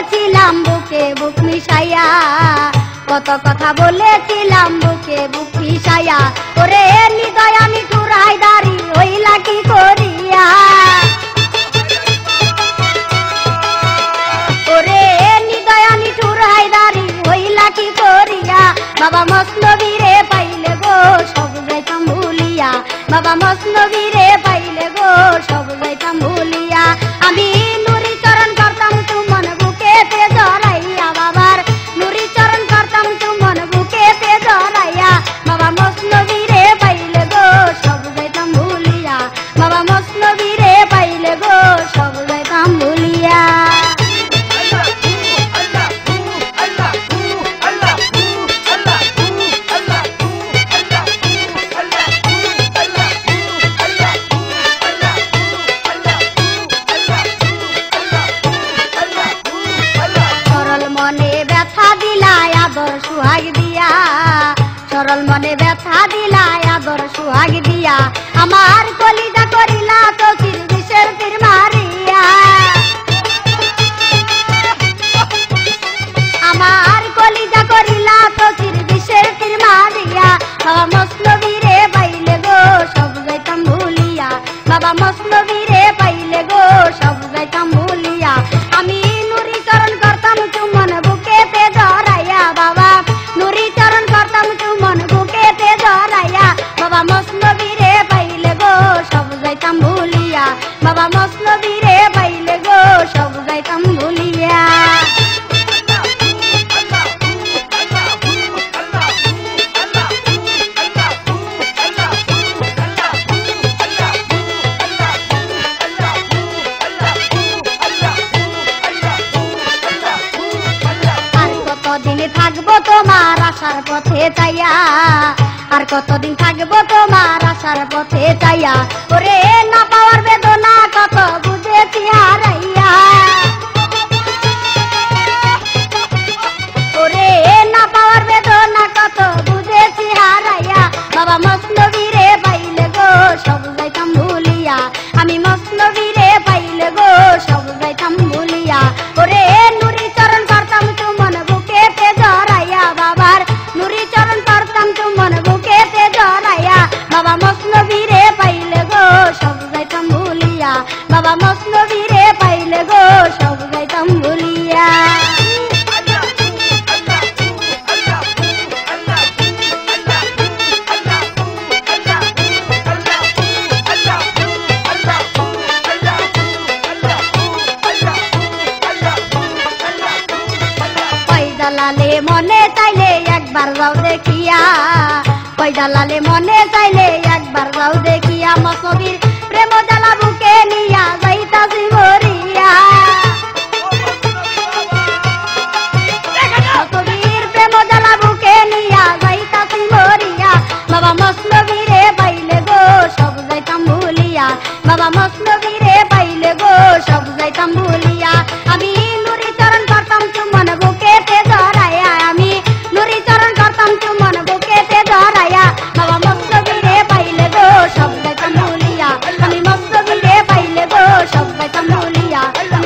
বলেছিলাম বুকে বুক মিশাইয়া। কত কথা বলেছিলাম বুকে বুক মিশাইয়া। ওরে নিদয় আমি টুরাই দাঁড়ি হইলা কি করিয়া? ওরে নিদয় আমি টুরাই দাঁড়ি হইলা কি করিয়া? বাবা মসনবীরে পাইলে গো সব যাইতাম ভুলিয়া। বাবা মসনবীরে পাইলে গো সব যাইতাম ভুলিয়া। সুহাগ দিয়া সরল মনে ব্যথা পাইলে গো, সব যাইতাম ভুলিয়া থাকব তোমার আসার পথে চাইয়া? আর কতদিন থাকব তোমার আসার পথে চাইয়া? ওরে না মনে চাইলে একবার যাও দেখিয়া। পয়দালালে মনে চাইলে একবার যাও দেখিয়া। মসবির প্রেম জ্বালা বুকে নিয়া যাইতাছি মরিয়া la.